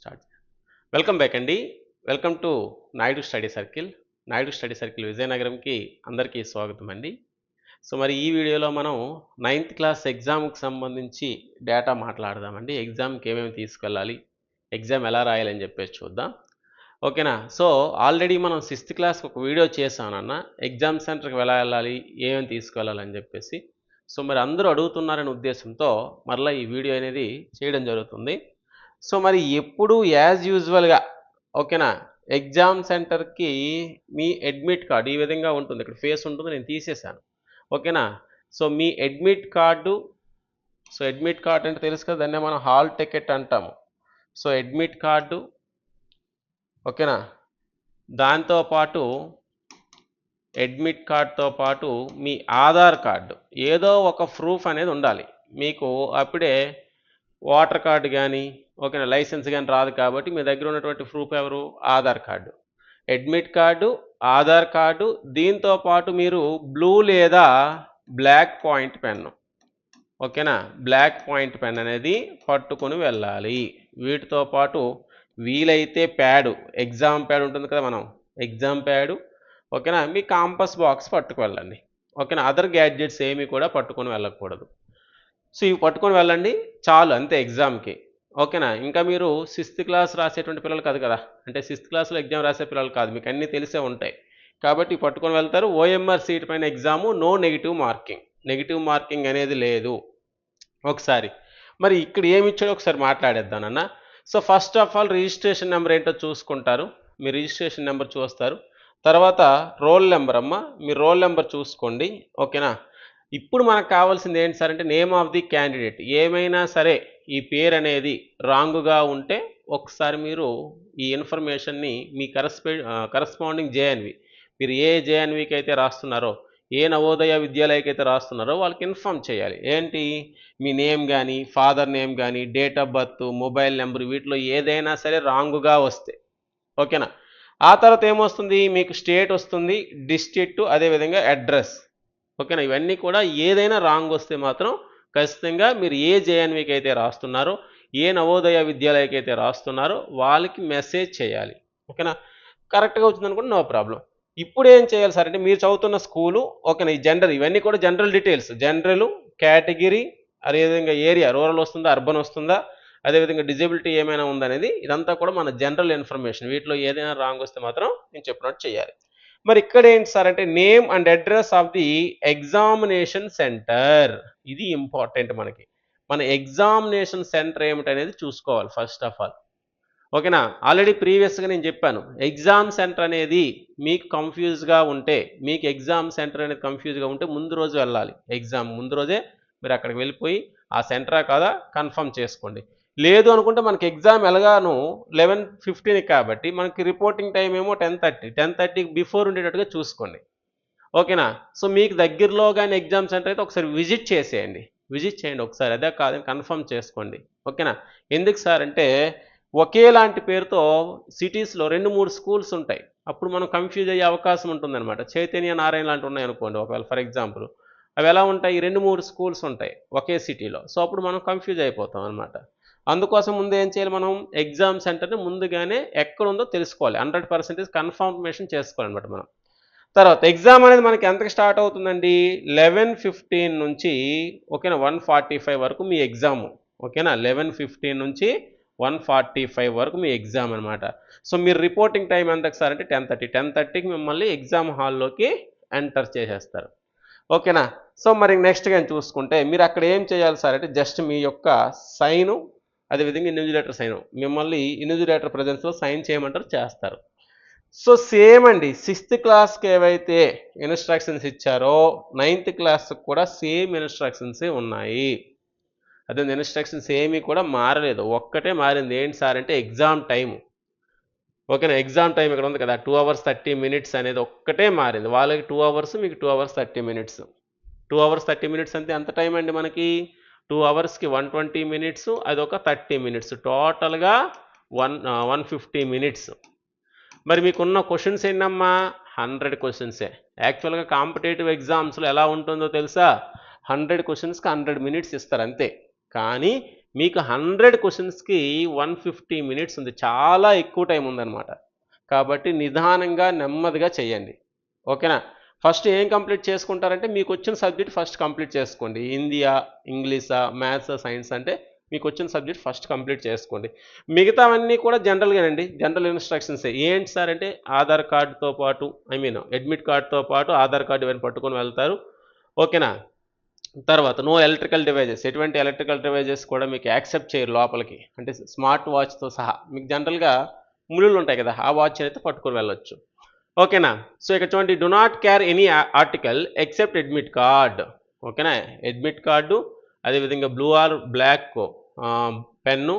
Start welcome back అండి. Welcome to Naidu study circle. Naidu study circle విజయనగరంకి అందరికీ స్వాగతం అండి. సో మరి ఈ వీడియోలో మనం నైన్త్ క్లాస్ ఎగ్జామ్కి సంబంధించి డేటా మాట్లాడదామండి. ఎగ్జామ్కి ఏమేమి తీసుకెళ్ళాలి? ఎగ్జామ్ ఎలా రాయాలని చెప్పేసి చూద్దాం. ఓకేనా? సో ఆల్రెడీ మనం సిక్స్త్ క్లాస్కి ఒక వీడియో చేశానన్న ఎగ్జామ్ సెంటర్కి ఎలా వెళ్ళాలి? ఏమేమి తీసుకెళ్ళాలని చెప్పేసి. సో మరి అందరూ అడుగుతున్నారనే ఉద్దేశంతో మరలా ఈ వీడియో అనేది చేయడం జరుగుతుంది. సో మరి ఎప్పుడు యాజ్ యూజువల్గా ఓకేనా? ఎగ్జామ్ సెంటర్కి మీ అడ్మిట్ కార్డు ఈ విధంగా ఉంటుంది. ఇక్కడ ఫేస్ ఉంటుంది నేను తీసేశాను. ఓకేనా? సో మీ admit card so admit card అంటే తెలుసు కదా దాన్నే మనం హాల్ టికెట్ అంటాము. సో అడ్మిట్ కార్డు ఓకేనా? దాంతోపాటు అడ్మిట్ కార్డ్తో పాటు మీ ఆధార్ కార్డు. ఏదో ఒక ప్రూఫ్ అనేది ఉండాలి. మీకు అప్పుడే ఓటర్ కార్డు కానీ ఓకేనా లైసెన్స్ కానీ రాదు కాబట్టి మీ దగ్గర ఉన్నటువంటి ప్రూఫ్ ఎవరు? Aadhaar card. Admit card Aadhaar card దీంతో పాటు మీరు బ్లూ లేదా బ్లాక్ పాయింట్ పెన్ను. ఓకేనా బ్లాక్ పాయింట్ పెన్ అనేది పట్టుకొని వెళ్ళాలి. వీటితో పాటు వీలైతే ప్యాడు ఎగ్జామ్ ప్యాడ్ ఉంటుంది కదా మనం ఎగ్జామ్ ప్యాడు ఓకేనా మీ కాంపస్ బాక్స్ పట్టుకు వెళ్ళండి ఓకేనా అదర్ గ్యాడ్జెట్స్ ఏమీ కూడా పట్టుకొని వెళ్ళకూడదు. సో ఇవి పట్టుకొని వెళ్ళండి చాలు అంతే ఎగ్జామ్కి. ఓకేనా? ఇంకా మీరు సిక్స్త్ క్లాస్ రాసేటువంటి పిల్లలు కాదు కదా? అంటే సిక్స్త్ క్లాస్లో ఎగ్జామ్ రాసే పిల్లలు కాదు. మీకు అన్నీ తెలిసే ఉంటాయి. కాబట్టి పట్టుకొని వెళ్తారు. ఓఎంఆర్ సీట్ పైన exam no negative marking. Negative marking అనేది లేదు. ఒకసారి. మరి ఇక్కడ ఏమి ఇచ్చాడో ఒకసారి మాట్లాడేద్దానన్న so first of all registration number ఏంటో చూసుకుంటారు. మీ రిజిస్ట్రేషన్ నెంబర్ చూస్తారు. తర్వాత రోల్ నెంబర్ అమ్మ. మీ రోల్ నెంబర్ చూసుకోండి. ఓకేనా? ఇప్పుడు మనకు కావాల్సింది ఏంటి సార్ అంటే నేమ్ ఆఫ్ ది క్యాండిడేట్. ఏమైనా సరే ఈ పేరు అనేది రాంగ్గా ఉంటే ఒకసారి మీరు ఈ ఇన్ఫర్మేషన్ని మీ కరస్పే కరస్పాండింగ్ జేఎన్వి మీరు ఏ జేఎన్వికి అయితే రాస్తున్నారో ఏ నవోదయ విద్యాలయకి అయితే రాస్తున్నారో వాళ్ళకి ఇన్ఫామ్ చేయాలి. ఏంటి? మీ నేమ్ కానీ ఫాదర్ నేమ్ కానీ date of birth mobile number వీటిలో ఏదైనా సరే రాంగుగా వస్తే. ఓకేనా? ఆ తర్వాత ఏమొస్తుంది? మీకు స్టేట్ వస్తుంది డిస్ట్రిక్ట్ అదేవిధంగా అడ్రస్ ఓకేనా? ఇవన్నీ కూడా ఏదైనా రాంగ్ వస్తే మాత్రం ఖచ్చితంగా మీరు ఏ జేఎన్వికి అయితే రాస్తున్నారో ఏ నవోదయ విద్యాలయకి అయితే రాస్తున్నారో వాళ్ళకి మెసేజ్ చేయాలి. ఓకేనా? కరెక్ట్గా వచ్చిందనుకోండి నో ప్రాబ్లం. ఇప్పుడు ఏం చేయాలి సార్ అంటే మీరు చదువుతున్న స్కూలు ఓకేనా? ఈ జనరల్ ఇవన్నీ కూడా జనరల్ డీటెయిల్స్. జనరల్ కేటగిరీ అదేవిధంగా ఏరియా రూరల్ వస్తుందా అర్బన్ వస్తుందా అదేవిధంగా డిజబిలిటీ ఏమైనా ఉందనేది ఇదంతా కూడా మన జనరల్ ఇన్ఫర్మేషన్. వీటిలో ఏదైనా రాంగ్ వస్తే మాత్రం నేను చెప్పినట్టు చేయాలి. మరి ఇక్కడ ఏంటి సార్ అంటే name and address of the examination centre ఇది ఇంపార్టెంట్ మనకి. మన ఎగ్జామినేషన్ సెంటర్ ఏమిటనేది చూసుకోవాలి ఫస్ట్ ఆఫ్ ఆల్ ఓకేనా ఆల్రెడీ ప్రీవియస్గా నేను చెప్పాను. ఎగ్జామ్ సెంటర్ అనేది మీకు కన్ఫ్యూజ్గా ఉంటే మీకు ఎగ్జామ్ సెంటర్ అనేది కన్ఫ్యూజ్గా ఉంటే ముందు రోజు వెళ్ళాలి. ఎగ్జామ్ ముందు రోజే మీరు అక్కడికి వెళ్ళిపోయి ఆ సెంటరా కాదా? కన్ఫర్మ్ చేసుకోండి. లేదు అనుకుంటే మనకి ఎగ్జామ్ ఎలాగాను లెవెన్ ఫిఫ్టీన్ కాబట్టి మనకి రిపోర్టింగ్ టైం ఏమో టెన్ థర్టీ. టెన్ థర్టీకి బిఫోర్ ఉండేటట్టుగా చూసుకోండి. ఓకేనా? సో మీకు దగ్గరలో కానీ ఎగ్జామ్ సెంటర్ అయితే ఒకసారి విజిట్ చేసేయండి. విజిట్ చేయండి ఒకసారి. అదే కాదని కన్ఫర్మ్ చేసుకోండి. ఓకేనా? ఎందుకు సార్ అంటే ఒకేలాంటి పేరుతో సిటీస్లో రెండు మూడు స్కూల్స్ ఉంటాయి. అప్పుడు మనం కన్ఫ్యూజ్ అయ్యే అవకాశం ఉంటుందన్నమాట. చైతన్య నారాయణ లాంటి ఉన్నాయి అనుకోండి ఒకవేళ ఫర్ ఎగ్జాంపుల్. అవి ఎలా ఉంటాయి? రెండు మూడు స్కూల్స్ ఉంటాయి ఒకే సిటీలో. సో అప్పుడు మనం కన్ఫ్యూజ్ అయిపోతాం అనమాట అందుకోసం ముందు ఏం చేయాలి మనం? ఎగ్జామ్ సెంటర్ని ముందుగానే ఎక్కడ ఉందో తెలుసుకోవాలి. హండ్రెడ్ పర్సెంటేజ్ కన్ఫర్మేషన్ చేసుకోవాలన్నమాట మనం. తర్వాత ఎగ్జామ్ అనేది మనకి ఎంతకి స్టార్ట్ అవుతుందండి? లెవెన్ ఫిఫ్టీన్ నుంచి ఓకేనా? వన్ ఫార్టీ ఫైవ్ వరకు మీ ఎగ్జామ్. ఓకేనా? లెవెన్ ఫిఫ్టీన్ నుంచి వన్ ఫార్టీ ఫైవ్ వరకు మీ ఎగ్జామ్ అనమాట సో మీరు రిపోర్టింగ్ టైం ఎంతకు సార్ అంటే టెన్ థర్టీ. టెన్ థర్టీకి మిమ్మల్ని ఎగ్జామ్ హాల్లోకి ఎంటర్ చేసేస్తారు. ఓకేనా? సో మరి నెక్స్ట్ చూసుకుంటే మీరు అక్కడ ఏం చేయాలి సార్ అంటే జస్ట్ మీ యొక్క సైను అదేవిధంగా ఇన్విజిలేటర్ సైన్. మిమ్మల్ని ఇన్విజిలేటర్ ప్రజెన్స్లో సైన్ చేయమంటారు చేస్తారు. సో సేమ్ అండి. సిక్స్త్ క్లాస్కి ఏవైతే ఇన్స్ట్రక్షన్స్ ఇచ్చారో నైన్త్ క్లాస్కి కూడా సేమ్ ఇన్స్ట్రక్షన్సే ఉన్నాయి. అదే ఇన్స్ట్రక్షన్స్ ఏమీ కూడా మారలేదు. ఒక్కటే మారింది. ఏంటి సార్ అంటే ఎగ్జామ్ టైము. ఓకేనా? ఎగ్జామ్ టైం ఇక్కడ ఉంది కదా. టూ అవర్స్ థర్టీ మినిట్స్ అనేది ఒక్కటే మారింది. వాళ్ళకి టూ అవర్స్ మీకు two hours thirty minutes. Two hours thirty minutes అంటే ఎంత టైం అండి మనకి? టూ అవర్స్కి వన్ ట్వంటీ మినిట్స్ అదొక థర్టీ మినిట్స్. టోటల్గా వన్ వన్ ఫిఫ్టీ మినిట్స్. మరి మీకున్న క్వశ్చన్స్ ఏంటమ్మా? హండ్రెడ్ క్వశ్చన్సే యాక్చువల్గా కాంపిటేటివ్ ఎగ్జామ్స్లో ఎలా ఉంటుందో తెలుసా? హండ్రెడ్ క్వశ్చన్స్కి హండ్రెడ్ మినిట్స్ ఇస్తారు అంతే. కానీ మీకు హండ్రెడ్ క్వశ్చన్స్కి వన్ ఫిఫ్టీ మినిట్స్ ఉంది. చాలా ఎక్కువ టైం ఉందన్నమాట. కాబట్టి నిదానంగా నెమ్మదిగా చేయండి ఓకేనా? ఫస్ట్ ఏం కంప్లీట్ చేసుకుంటారంటే మీకు వచ్చిన సబ్జెక్ట్ ఫస్ట్ కంప్లీట్ చేసుకోండి. హిందీయా ఇంగ్లీషా మ్యాథ్స్ సైన్స్ అంటే మీకు వచ్చిన సబ్జెక్ట్ ఫస్ట్ కంప్లీట్ చేసుకోండి. మిగతావన్నీ కూడా జనరల్గానండి జనరల్ ఇన్స్ట్రక్షన్స్. ఏంటి సార్ అంటే ఆధార్ కార్డుతో పాటు ఐ మీన్ అడ్మిట్ కార్డుతో పాటు ఆధార్ కార్డు ఇవన్నీ పట్టుకొని వెళ్తారు. ఓకేనా? తర్వాత నో ఎలక్ట్రికల్ డివైజెస్. ఎటువంటి ఎలక్ట్రికల్ డివైజెస్ కూడా మీకు యాక్సెప్ట్ చేయరు లోపలికి. అంటే స్మార్ట్ వాచ్తో సహా. మీకు జనరల్గా ముళ్ళు ఉంటాయి కదా ఆ వాచ్ అయితే పట్టుకొని వెళ్ళొచ్చు. ఓకేనా? సో ఇక చూడండి do not carry any article except admit card ఓకేనా? అడ్మిట్ కార్డు అదేవిధంగా బ్లూ ఆర్ బ్లాక్ పెన్ను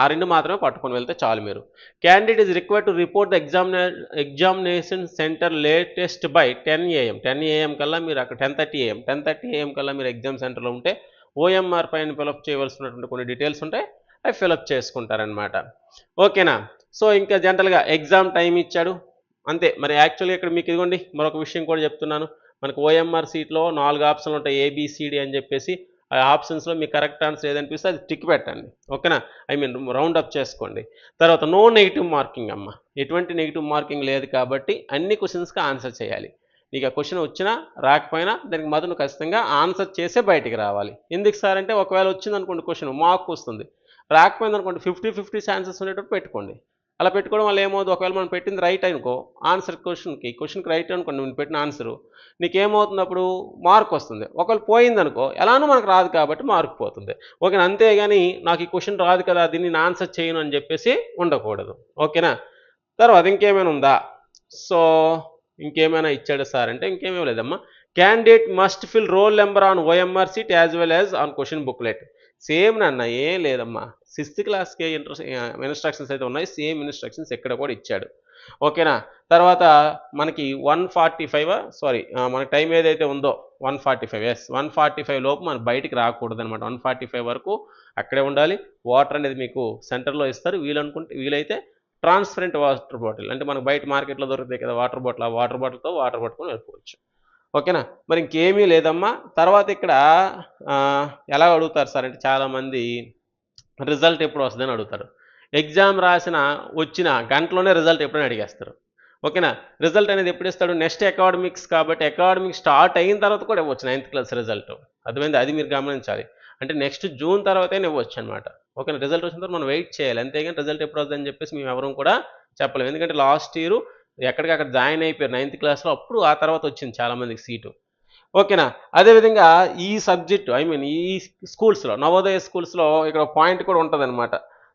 ఆ రెండు మాత్రమే పట్టుకొని వెళ్తే చాలు మీరు. Candidate is require to report the examine examination centre latest by ten AM ten AM కల్లా మీరు అక్కడ ten thirty AM ten thirty AM కల్లా మీరు ఎగ్జామ్ సెంటర్లో ఉంటే ఓఎంఆర్ పైన ఫిలప్ చేయవలసినటువంటి కొన్ని డీటెయిల్స్ ఉంటాయి అవి ఫిలప్ చేసుకుంటారనమాట ఓకేనా? సో ఇంకా జనరల్గా ఎగ్జామ్ టైం ఇచ్చాడు. అంతే. మరి యాక్చువల్గా ఇక్కడ మీకు ఇదిగోండి మరొక విషయం కూడా చెప్తున్నాను. మనకు ఓఎంఆర్ సీట్లో నాలుగు ఆప్షన్లు ఉంటాయి ఏబిసిడి అని చెప్పేసి. ఆ ఆప్షన్స్లో మీకు కరెక్ట్ ఆన్సర్ ఏదనిపిస్తే అది టిక్ పెట్టండి. ఓకేనా? ఐ మీన్ రౌండ్ అప్ చేసుకోండి. తర్వాత నో నెగిటివ్ మార్కింగ్ అమ్మ. ఎటువంటి నెగిటివ్ మార్కింగ్ లేదు కాబట్టి అన్ని క్వశ్చన్స్కి ఆన్సర్ చేయాలి. నీకు ఆ క్వశ్చన్ వచ్చినా రాకపోయినా దానికి మొదలు ఖచ్చితంగా ఆన్సర్ చేసే బయటికి రావాలి. ఎందుకు సార్ అంటే ఒకవేళ వచ్చింది అనుకోండి క్వశ్చన్ మార్క్ వస్తుంది. రాకపోయింది అనుకోండి ఫిఫ్టీ ఫిఫ్టీ ఛాన్సెస్ ఉండేటట్టు పెట్టుకోండి. అలా పెట్టుకోవడం వల్ల ఏమవుతుంది ఒకవేళ మనం పెట్టింది రైట్ అనుకో ఆన్సర్ క్వశ్చన్కి క్వశ్చన్కి రైట్ అనుకోండి నేను పెట్టిన ఆన్సరు నీకేమవుతుంది అప్పుడు మార్క్ వస్తుంది. ఒకవేళ పోయింది అనుకో ఎలానో మనకు రాదు కాబట్టి మార్క్ పోతుంది. ఓకేనా? అంతేగాని నాకు ఈ క్వశ్చన్ రాదు కదా దీన్ని నేను ఆన్సర్ చేయను అని చెప్పేసి ఉండకూడదు. ఓకేనా? తర్వాత ఇంకేమైనా ఉందా? సో ఇంకేమైనా ఇచ్చాడు సార్ అంటే ఇంకేమీ లేదమ్మా. Candidate must fill roll number on OMR sheet as well as on question booklet same నాన్న ఏం లేదమ్మా. సిక్స్త్ క్లాస్కే ఇంట్రెస్ ఇన్స్ట్రక్షన్స్ అయితే ఉన్నాయి. సేమ్ ఇన్స్ట్రక్షన్స్ ఎక్కడ కూడా ఇచ్చాడు. ఓకేనా? తర్వాత మనకి వన్ ఫార్టీ ఫైవ్? సారీ మనకి టైం ఏదైతే ఉందో one forty five yes one forty five లోపు మనం బయటికి రాకూడదు అనమాట వన్ ఫార్టీ ఫైవ్ వరకు అక్కడే ఉండాలి. వాటర్ అనేది మీకు సెంటర్లో ఇస్తారు. వీలనుకుంటే వీలైతే ట్రాన్స్పరెంట్ వాటర్ బాటిల్ అంటే మనకు బయట మార్కెట్లో దొరుకుతాయి కదా వాటర్ బాటిల్ ఆ వాటర్ బాటిల్తో వాటర్ పట్టుకొని వెళ్ళిపోవచ్చు. ఓకేనా? మరి ఇంకేమీ లేదమ్మా. తర్వాత ఇక్కడ ఎలా అడుగుతారు సార్ అంటే చాలామంది రిజల్ట్ ఎప్పుడు వస్తుందని అడుగుతారు. ఎగ్జామ్ రాసిన వచ్చిన గంటలోనే రిజల్ట్ ఎప్పుడైనా అడిగేస్తారు. ఓకేనా? రిజల్ట్ అనేది ఎప్పుడు ఇస్తాడు? నెక్స్ట్ అకాడమిక్స్ కాబట్టి అకాడమిక్ స్టార్ట్ అయిన తర్వాత కూడా ఇవ్వచ్చు నైన్త్ క్లాస్ రిజల్ట్. అర్థమైంది? అది మీరు గమనించాలి. అంటే నెక్స్ట్ జూన్ తర్వాతే ఇవ్వచ్చు అనమాట ఓకేనా? రిజల్ట్ వచ్చిన తర్వాత మనం వెయిట్ చేయాలి. అంతేగాని రిజల్ట్ ఎప్పుడు వస్తుందని చెప్పేసి మేము ఎవరూ కూడా చెప్పలేము. ఎందుకంటే లాస్ట్ ఇయర్ ఎక్కడికక్కడ జాయిన్ అయిపోయారు నైన్త్ క్లాస్లో అప్పుడు ఆ తర్వాత వచ్చింది చాలామందికి సీటు. ఓకేనా? అదేవిధంగా ఈ సబ్జెక్టు ఐ మీన్ ఈ స్కూల్స్లో నవోదయ స్కూల్స్లో ఇక్కడ పాయింట్ కూడా ఉంటుందన్నమాట.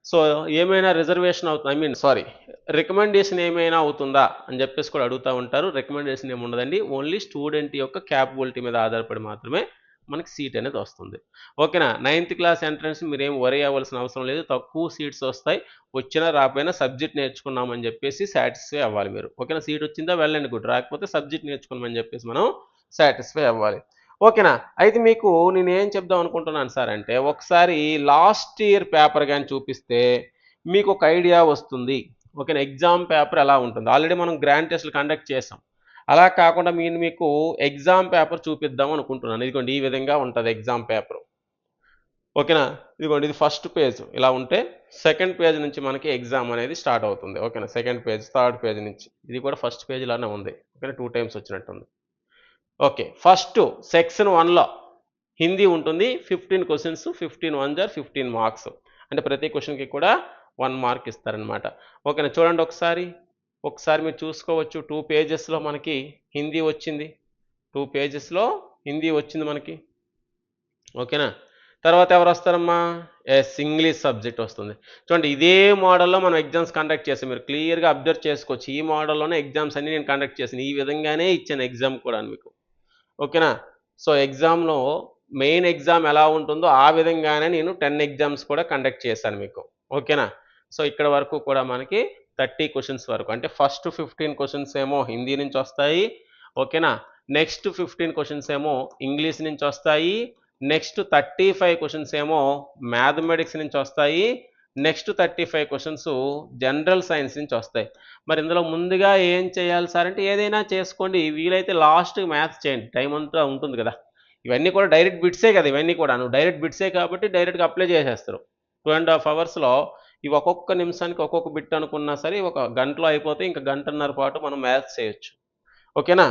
సో ఏమైనా రిజర్వేషన్ అవుతుంది ఐ మీన్ సారీ రికమెండేషన్ ఏమైనా అవుతుందా అని చెప్పేసి కూడా అడుగుతూ ఉంటారు. రికమెండేషన్ ఏమి ఉండదండి. ఓన్లీ స్టూడెంట్ యొక్క క్యాపబిలిటీ మీద ఆధారపడి మాత్రమే మనకి సీట్ అనేది వస్తుంది. ఓకేనా? నైన్త్ క్లాస్ ఎంట్రన్స్ మీరు ఏం వరీ అవ్వాల్సిన అవసరం లేదు. తక్కువ సీట్స్ వస్తాయి. వచ్చినా రాకపోయినా సబ్జెక్ట్ నేర్చుకున్నామని చెప్పేసి సాటిస్ఫై అవ్వాలి మీరు. ఓకేనా? సీట్ వచ్చిందా? వెళ్ళండి గుడ్. రాకపోతే సబ్జెక్ట్ నేర్చుకున్నామని చెప్పేసి మనం సాటిస్ఫై అవ్వాలి. ఓకేనా? అయితే మీకు నేను ఏం చెప్దాం అనుకుంటున్నాను సార్ అంటే ఒకసారి లాస్ట్ ఇయర్ పేపర్ కానీ చూపిస్తే మీకు ఒక ఐడియా వస్తుంది. ఓకేనా? ఎగ్జామ్ పేపర్ ఎలా ఉంటుంది? ఆల్రెడీ మనం గ్రాండ్ టెస్ట్లు కండక్ట్ చేసాం. అలా కాకుండా నేను మీకు ఎగ్జామ్ పేపర్ చూపిద్దాం అనుకుంటున్నాను. ఇదిగోండి ఈ విధంగా ఉంటుంది ఎగ్జామ్ పేపర్. ఓకేనా? ఇదిగోండి ఇది ఫస్ట్ పేజ్. ఇలా ఉంటే సెకండ్ పేజ్ నుంచి మనకి ఎగ్జామ్ అనేది స్టార్ట్ అవుతుంది. ఓకేనా? సెకండ్ పేజ్ థర్డ్ పేజ్ నుంచి. ఇది కూడా ఫస్ట్ పేజ్లానే ఉంది. ఓకేనా? టూ టైమ్స్ వచ్చినట్టుంది. ఓకే ఫస్ట్ సెక్షన్ వన్లో హిందీ ఉంటుంది. ఫిఫ్టీన్ క్వశ్చన్స్ ఫిఫ్టీన్ వన్ జార్ ఫిఫ్టీన్ మార్క్స్. అంటే ప్రతి క్వశ్చన్కి కూడా వన్ మార్క్ ఇస్తారనమాట ఓకేనా? చూడండి ఒకసారి. ఒకసారి మీరు చూసుకోవచ్చు టూ పేజెస్లో మనకి హిందీ వచ్చింది. టూ పేజెస్లో హిందీ వచ్చింది మనకి. ఓకేనా? తర్వాత ఎవరు వస్తారమ్మా? ఎస్ ఇంగ్లీష్ సబ్జెక్ట్ వస్తుంది. చూడండి ఇదే మోడల్లో మనం ఎగ్జామ్స్ కండక్ట్ చేసాం మీరు క్లియర్గా అబ్జర్వ్ చేసుకోవచ్చు. ఈ మోడల్లోనే ఎగ్జామ్స్ అన్ని నేను కండక్ట్ చేశాను ఈ విధంగానే ఇచ్చాను ఎగ్జామ్ కూడా మీకు. ఓకేనా? సో ఎగ్జామ్లో మెయిన్ ఎగ్జామ్ ఎలా ఉంటుందో ఆ విధంగానే నేను టెన్ ఎగ్జామ్స్ కూడా కండక్ట్ చేశాను మీకు. ఓకేనా? సో ఇక్కడ వరకు కూడా మనకి థర్టీ క్వశ్చన్స్ వరకు. అంటే ఫస్ట్ ఫిఫ్టీన్ క్వశ్చన్స్ ఏమో హిందీ నుంచి వస్తాయి. ఓకేనా? నెక్స్ట్ ఫిఫ్టీన్ క్వశ్చన్స్ ఏమో ఇంగ్లీష్ నుంచి వస్తాయి. నెక్స్ట్ థర్టీ ఫైవ్ క్వశ్చన్స్ ఏమో మ్యాథమెటిక్స్ నుంచి వస్తాయి. Next thirty five questions general science నుంచి వస్తాయి. మరి ఇందులో ముందుగా ఏం చేయాలి సార్ అంటే ఏదైనా చేసుకోండి. వీలైతే లాస్ట్ మ్యాథ్స్ చేయండి. టైం అంతా ఉంటుంది కదా. ఇవన్నీ కూడా డైరెక్ట్ బిట్సే కదా. ఇవన్నీ కూడా నువ్వు డైరెక్ట్ బిట్సే కాబట్టి డైరెక్ట్గా అప్లై చేసేస్తారు. టూ అండ్ హాఫ్ అవర్స్లో ఇవి ఒక్కొక్క నిమిషానికి ఒక్కొక్క బిట్ అనుకున్నా సరే ఒక గంటలో అయిపోతే ఇంకా గంటన్నర పాటు మనం మ్యాథ్స్ చేయొచ్చు. ఓకేనా?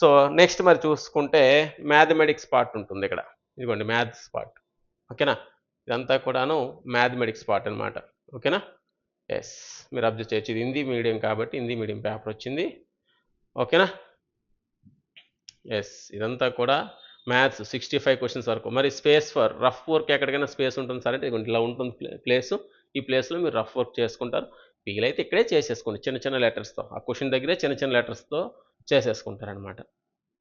సో నెక్స్ట్ మరి చూసుకుంటే మ్యాథమెటిక్స్ పార్ట్ ఉంటుంది ఇక్కడ. ఇదిగోండి మ్యాథ్స్ పార్ట్ ఓకేనా? ఇదంతా కూడాను మ్యాథమెటిక్స్ పార్ట్ అనమాట ఓకేనా? ఎస్ మీరు అబ్జర్వ్ చేయొచ్చు. ఇది హిందీ మీడియం కాబట్టి హిందీ మీడియం పేపర్ వచ్చింది. ఓకేనా? ఎస్ ఇదంతా కూడా మ్యాథ్స్ సిక్స్టీ ఫైవ్ క్వశ్చన్స్ వరకు. మరి స్పేస్ ఫర్ రఫ్ వర్క్ ఎక్కడికైనా స్పేస్ ఉంటుంది సరే ఇదిగోండి ఇలా ఉంటుంది ప్లేస్ ఈ ప్లేస్లో మీరు రఫ్ వర్క్ చేసుకుంటారు. వీలైతే ఇక్కడే చేసేసుకోండి. చిన్న చిన్న లెటర్స్తో ఆ క్వశ్చన్ దగ్గరే చిన్న చిన్న లెటర్స్తో చేసేసుకుంటారనమాట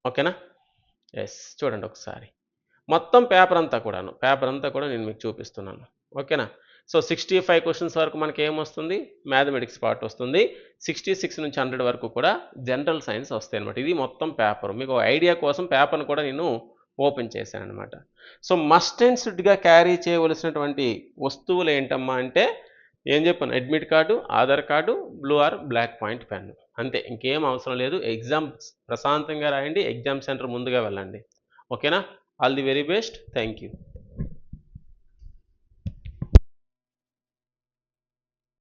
ఓకేనా? ఎస్ చూడండి ఒకసారి. మొత్తం పేపర్ అంతా కూడాను పేపర్ అంతా కూడా నేను మీకు చూపిస్తున్నాను. ఓకేనా? సో సిక్స్టీ ఫైవ్ క్వశ్చన్స్ వరకు మనకి ఏమొస్తుంది మ్యాథమెటిక్స్ పార్ట్ వస్తుంది. సిక్స్టీ సిక్స్ నుంచి హండ్రెడ్ వరకు కూడా జనరల్ సైన్స్ వస్తాయి అనమాట ఇది మొత్తం పేపర్. మీకు ఐడియా కోసం పేపర్ను కూడా నేను ఓపెన్ చేశాను అనమాట సో మస్ట్ అండ్ షుడ్గా క్యారీ చేయవలసినటువంటి వస్తువులు ఏంటమ్మా అంటే ఏం చెప్పాను admit card Aadhaar card blue or black point pen అంతే ఇంకేం అవసరం లేదు. ఎగ్జామ్ ప్రశాంతంగా రాయండి ఎగ్జామ్ సెంటర్ ముందుగా వెళ్ళండి. ఓకేనా? All the very best. Thank you